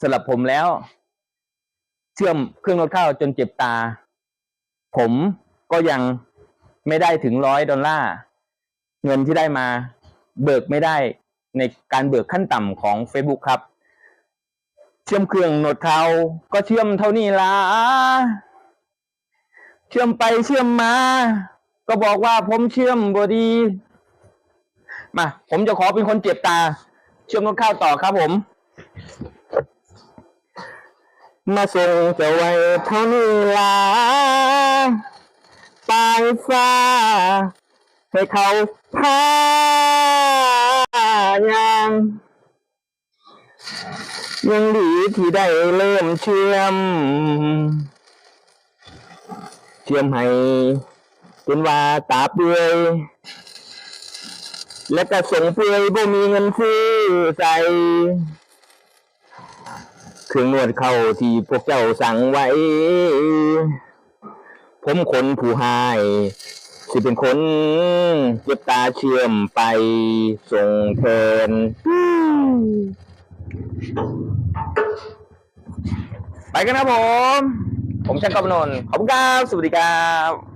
สำหรับผมแล้ว เชื่อมเครื่องนวดข้าวจนเจ็บตา ผมก็ยังไม่ได้ถึงร้อยดอลลาร์เงินที่ได้มาเบิกไม่ได้ในการเบิกขั้นต่ำของ Facebook ครับ เชื่อมเครื่องนวดเขาก็เชื่อมเท่านี้ละเชื่อมไปเชื่อมมา ก็บอกว่าผมเชื่อมบดีมาผมจะขอเป็นคนเจ็บตา เชื่อมนวดข้าวต่อครับผม มาส่งจะไว้เท่านี้ละปลายฟ้า ให้เขาพายางยังดีที่ได้เริ่มเชื่อม เชื่อมให้เป็นว่าตาเปื่อยและก็ส่งเปื่อยบ่มีเงินซื้อใส่ รื่องนวดเข้าที่พวกเจ้าสั่งไว้ ผมคนผู้ให้สิเป็นคนเก็บตาเชื่อมไปส่งเทินไปกันนะผม ผมช่างกำนนขอบคุณครับ สวัสดีครับ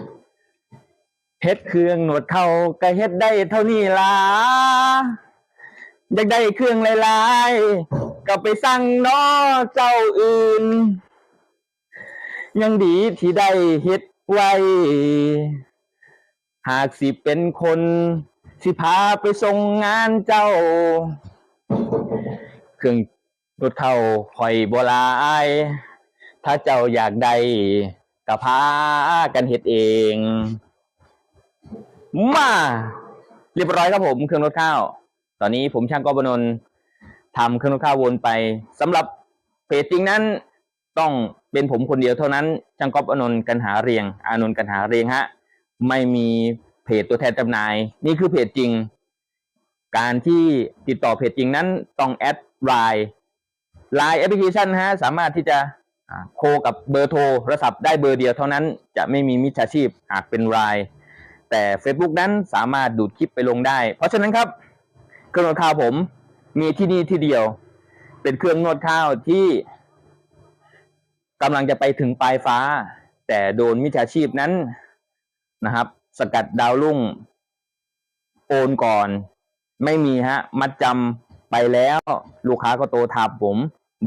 เฮ็ดเครื่องหนวดเขาก็เฮ็ดได้เท่านี้ล่ะอยากได้เครื่องหลายๆก็ไปสั่งเนอเจ้าอื่น ยังดีที่ได้เฮ็ดไว้ หากสิเป็นคน สิพาไปส่งงานเจ้า เครื่องรถเข้าคอยโบลาย ถ้าเจ้าอยากได้ก็พากันเฮ็ดเอง มาเรียบร้อยครับผมเครื่องนวดข้าว ตอนนี้ผมช่างกอบนนท์ทำเครื่องนวดข้าววนไปสำหรับเพจจริงนั้นต้องเป็นผมคนเดียวเท่านั้นช่างกอบอนนกันหาเรียง อานนท์กันหาเรียงฮะไม่มีเพจตัวแทนจำหน่าย นี่คือเพจจริง การที่ติดต่อเพจจริงนั้นต้องแอดไลน์ไลน์แอปพลิเคชันฮะสามารถที่จะโคกับเบอร์โทรโทรศัพท์ได้เบอร์เดียวเท่านั้นจะไม่มีมิจฉาชีพหากเป็นไลน์ แต่ Facebook นั้นสามารถดูดคลิปไปลงได้ เพราะฉะนั้นครับ เครื่องนวดข้าวผมมีที่นี่ที่เดียว เป็นเครื่องนวดข้าวที่กำลังจะไปถึงปลายฟ้า แต่โดนมิจฉาชีพนั้นนะครับ สกัดดาวรุ่งโอนก่อน ไม่มีฮะ มัดจำไปแล้ว ลูกค้าก็โตถามผม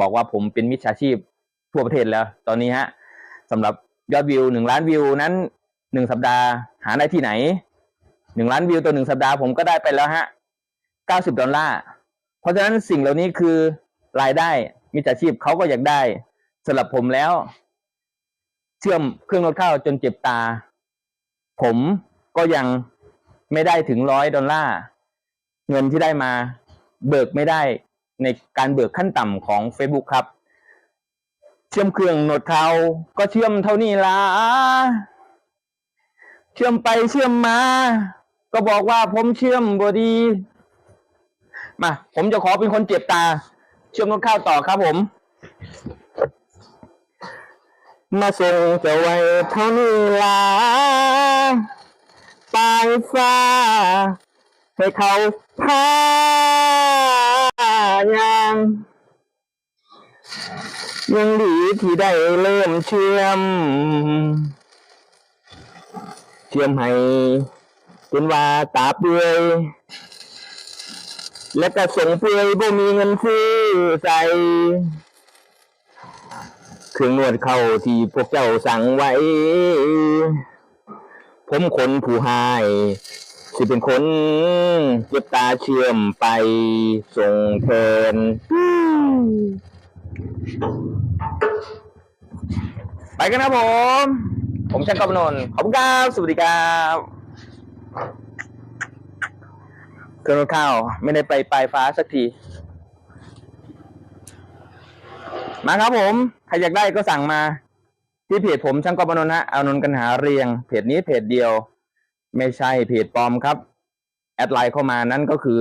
บอกว่าผมเป็นมิจฉาชีพทั่วประเทศแล้ว ตอนนี้ฮะสำหรับยอดวิวหนึ่งล้านวิวนั้น หนึ่งสัปดาห์ หาได้ที่ไหนหนึ่งล้านวิวต่อหนึ่งสัปดาห์ผมก็ได้ไปแล้วฮะเก้าสิบดอลลาร์เพราะฉะนั้นสิ่งเหล่านี้คือรายได้มิจฉาชีพเขาก็อยากได้สำหรับผมแล้ว เชื่อมเครื่องนวดข้าวจนเจ็บตา ผมก็ยังไม่ได้ถึงร้อยดอลลาร์เงินที่ได้มาเบิกไม่ได้ในการเบิกขั้นต่ำของ Facebook ครับ เชื่อมเครื่องนวดเขาก็เชื่อมเท่านี้ละ เชื่อมไปเชื่อมมา ก็บอกว่าผมเชื่อมบอดี มา ผมจะขอเป็นคนเจ็บตา เชื่อมนวดข้าวต่อครับผม มาส่งจะไว้เท่านี้ละปลายฟ้า ให้เขาพายางยังดีที่ได้เริ่มเชื่อม ชื่อมให้จนว่าตาเปื่อยและก็ส่งเปื่อยบ่มีเงินซื้อใส่เครื่องนวดเข้าที่พวกเจ้าสั่งไว้ ผมคนผู้ให้สิเป็นคนเก็บตาเชื่อมไปส่งเทินไปกันนะผม ผมช่างกำนนขอบคุณครับ สวัสดีครับเครื่องข้าว ไม่ได้ไปปลายฟ้าสักที มาครับผม ใครอยากได้ก็สั่งมา ที่เพจผมช่างกบนนฮะเอานนกันหาเรียง เพจนี้เพจเดียว ไม่ใช่เพจปลอมครับ แอดไลน์เข้ามานั้นก็คือ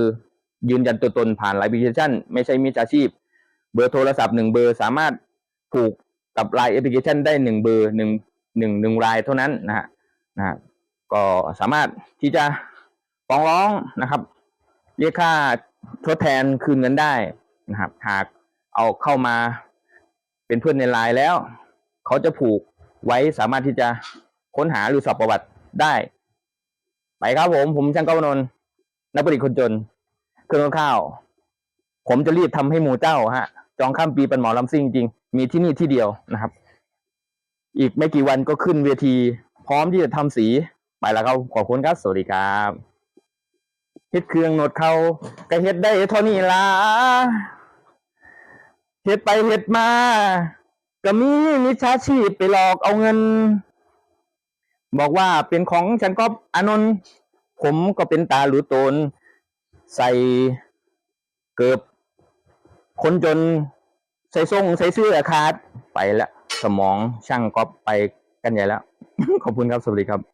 ยืนยันตัวตนผ่านไลน์แอปพลิเคชันไม่ใช่มิจฉาชีพ เบอร์โทรศัพท์หนึ่งเบอร์สามารถผูกกับไลน์แอปพลิเคชันได้หนึ่งเบอร์หนึ่ง หนึ่งหนึ่งรายเท่านั้นนะฮะนะฮะก็สามารถที่จะฟ้องร้องนะครับ เรียกค่าทดแทนคืนเงินได้นะครับ หากเอาเข้ามาเป็นเพื่อนในไลน์แล้ว เขาจะผูกไว้สามารถที่จะค้นหาหรือสอบประวัติได้ ไปครับผม ผมช่างก้าวนนนักประดิษฐ์คนจน เครื่องนวดข้าว ผมจะรีบทำให้หมูเจ้าฮะ จองข้ามปีเป็นหมอลำซิ่งจริง มีที่นี่ที่เดียวนะครับ อีกไม่กี่วันก็ขึ้นเวที พร้อมที่จะทำสี ไปแล้วครับ ขอบคุณครับ สวัสดีครับเฮ็ดเครื่องนดเขาก็เฮ็ดได้เท่านี้ละเฮ็ดไปเฮ็ดมา ก็มีมิจฉาชีพไปหลอกเอาเงิน บอกว่าเป็นของฉันก็อานนท์ผมก็เป็นตาหลุโตน ใส่เกือบคนจน ใส่ทรงใส่เสื้อขาดไปละ สมองช่างก๊อปไปกันใหญ่แล้ว ขอบคุณครับ สวัสดีครับ